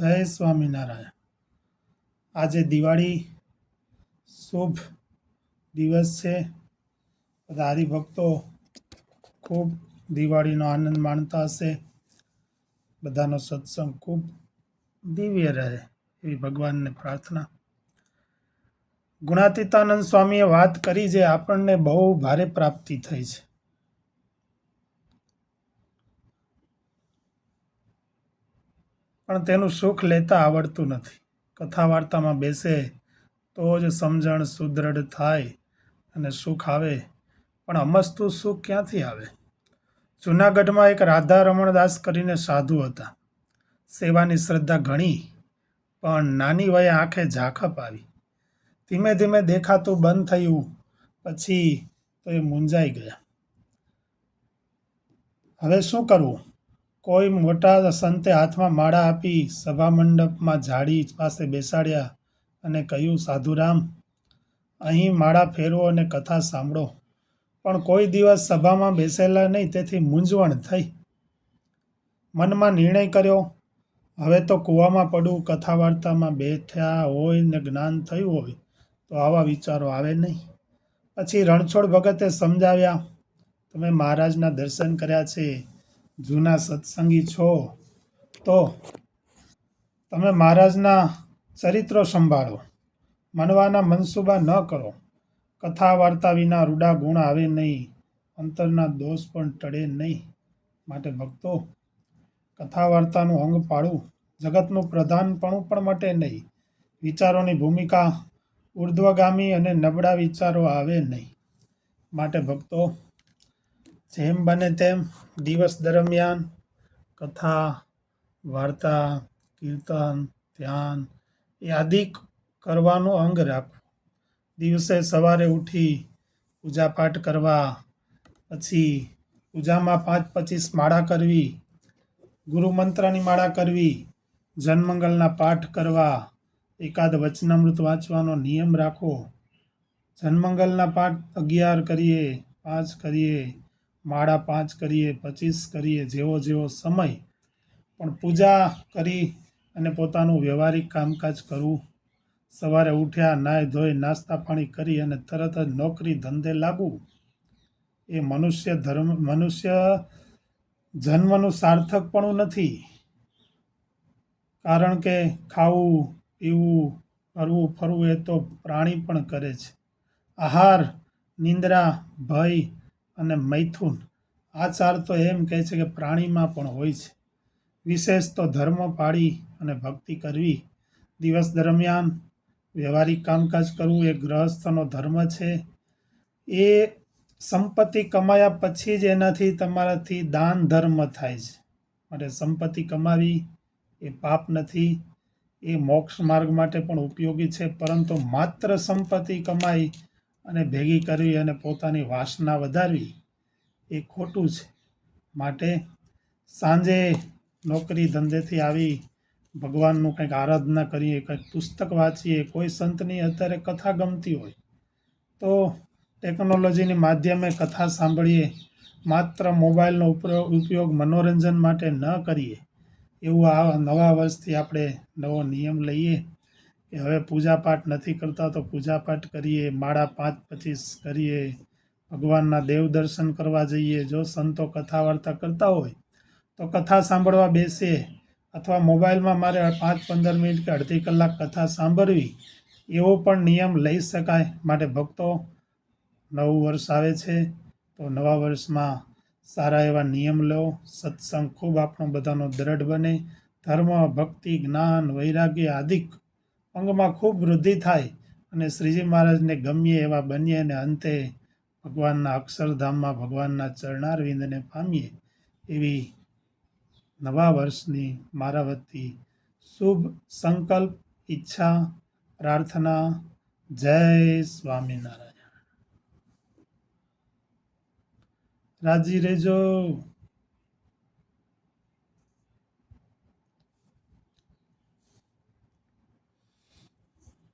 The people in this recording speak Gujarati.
જય સ્વામિનારાયણ. આજે દિવાળી શુભ દિવસ છે. બધા હરિભક્તો ખૂબ દિવાળીનો આનંદ માણતા હશે. બધાનો સત્સંગ ખૂબ દિવ્ય રહે એવી ભગવાનને પ્રાર્થના. ગુણાતીતાનંદ સ્વામીએ વાત કરી જે આપણને બહુ ભારે પ્રાપ્તિ થઈ છે. પણ તેનું સુખ લેતા આવડતું નથી. કથા વાર્તામાં બેસે તો જ સમજણ સુદૃઢ થાય અને સુખ આવે, પણ અમસ્તું સુખ ક્યાંથી આવે? જૂનાગઢમાં એક રાધા રમણદાસ કરીને સાધુ હતા. સેવાની શ્રદ્ધા ઘણી, પણ નાની વયે આંખે ઝાખપ આવી. ધીમે ધીમે દેખાતું બંધ થયું, પછી તો એ મૂંઝાઈ ગયા. હવે શું કરવું? કોઈ મોટા સંતે હાથમાં માળા આપી સભા મંડપમાં ઝાડી પાસે બેસાડ્યા અને કહ્યું, સાધુરામ, અહીં માળા ફેરવો અને કથા સાંભળો. પણ કોઈ દિવસ સભામાં બેસેલા નહીં, તેથી મૂંઝવણ થઈ. મનમાં નિર્ણય કર્યો, હવે તો કૂવામાં પડવું કથા વાર્તામાં બેઠ્યા હોય ને જ્ઞાન થયું હોય, તો આવા વિચારો આવે નહીં. પછી રણછોડ ભગતે સમજાવ્યા, તમે મહારાજના દર્શન કર્યા છે. જૂના સત્સંગી છો, તો તમે મહારાજના ચરિત્રો સંભાળો. મનવાના મનસુબા ન કરો. કથા વાર્તા વિના રૂડા ગુણ આવે નહીં. અંતરના દોષ પણ ટળે નહીં માટે ભક્તો, કથા વાર્તાનું અંગ પાડવું જગતનું પ્રધાનપણું પણ મટે નહીં. વિચારોની ભૂમિકા ઉર્ધ્વગામી અને નબળા વિચારો આવે નહીં માટે ભક્તો જેમ બને તેમ દિવસ દરમિયાન કથા, વાર્તા, કીર્તન, ધ્યાન યાદી કરવાનું અંગ રાખવું. દિવસે સવારે ઉઠી પૂજાપાઠ કરવા, પછી પૂજામાં પાંચ પચીસ માળા કરવી, ગુરુ મંત્રની માળા કરવી, જન્મંગલના પાઠ કરવા, એકાદ વચનામૃત વાંચવાનો નિયમ રાખો જન્મંગલના પાઠ અગિયાર કરીએ, પાંચ કરીએ માળા પાંચ કરીએ, પચીસ કરીએ, જેવો જેવો સમય. પણ પૂજા કરી અને પોતાનું વ્યવહારિક કામકાજ કરવું. સવારે ઉઠ્યા નાય ધોઈ, નાસ્તા પાણી કરી અને તરત જ નોકરી ધંધે લાગવું. એ મનુષ્ય ધર્મ, મનુષ્ય જન્મનું સાર્થકપણું નથી. કારણ કે ખાવું, પીવું ફરવું ફરવું એ તો પ્રાણી પણ કરે છે. આહાર, નિંદ્રા, ભય અને મૈથુન. આ ચાર તો એમ કહે છે કે પ્રાણીમાં પણ હોય છે. વિશેષ તો ધર્મ પાળી અને ભક્તિ કરવી. દિવસ દરમિયાન વ્યવહારિક કામકાજ કરવું એ ગ્રહસ્થનો ધર્મ છે. એ સંપત્તિ કમાયા પછી જ એનાથી તમારાથી દાન ધર્મ થાય છે. માટે સંપત્તિ કમાવી એ પાપ નથી. એ મોક્ષ માર્ગ માટે પણ ઉપયોગી છે. પરંતુ માત્ર સંપત્તિ કમાઈ અને ભેગી કરવી અને પોતાની વાસના વધારવી એ ખોટું છે. માટે સાંજે નોકરી ધંધેથી આવી ભગવાનનું કંઈક આરાધના કરીએ, કંઈક પુસ્તક વાંચીએ, કોઈ સંતની અત્યારે કથા ગમતી હોય, તો ટેકનોલોજીની માધ્યમે કથા સાંભળીએ. માત્ર મોબાઈલનો ઉપયોગ મનોરંજન માટે ન કરીએ. એવું આ નવા વર્ષથી આપણે નવો નિયમ લઈએ. કે હવે પૂજાપાઠ નથી કરતા તો પૂજાપાઠ કરીએ, માળા પાંચ પચીસ કરીએ, ભગવાનના દેવ દર્શન કરવા જઈએ. જો સંતો કથા વાર્તા કરતા હોય, તો કથા સાંભળવા બેસીએ અથવા મોબાઈલમાં મારે પાંચ પંદર મિનિટ કે અડધી કલાક કથા સાંભળવી, એવો પણ નિયમ લઈ શકાય. માટે ભક્તો, નવું વર્ષ આવે છે, તો નવા વર્ષમાં સારા એવા નિયમ લો. સત્સંગ ખૂબ આપણો બધાનો દ્રઢ બને. ધર્મ, ભક્તિ, જ્ઞાન, વૈરાગ્ય આદિક અંગમાં ખૂબ વૃદ્ધિ થાય અને શ્રીજી મહારાજને ગમીએ એવા બનીએ અને અંતે ભગવાનના અક્ષરધામમાં ભગવાનના ચરણારવિંદને પામીએ એવી નવા વર્ષની મારા વતી શુભ સંકલ્પ, ઈચ્છા, પ્રાર્થના. જય સ્વામિનારાયણ. રાજી રહેજો.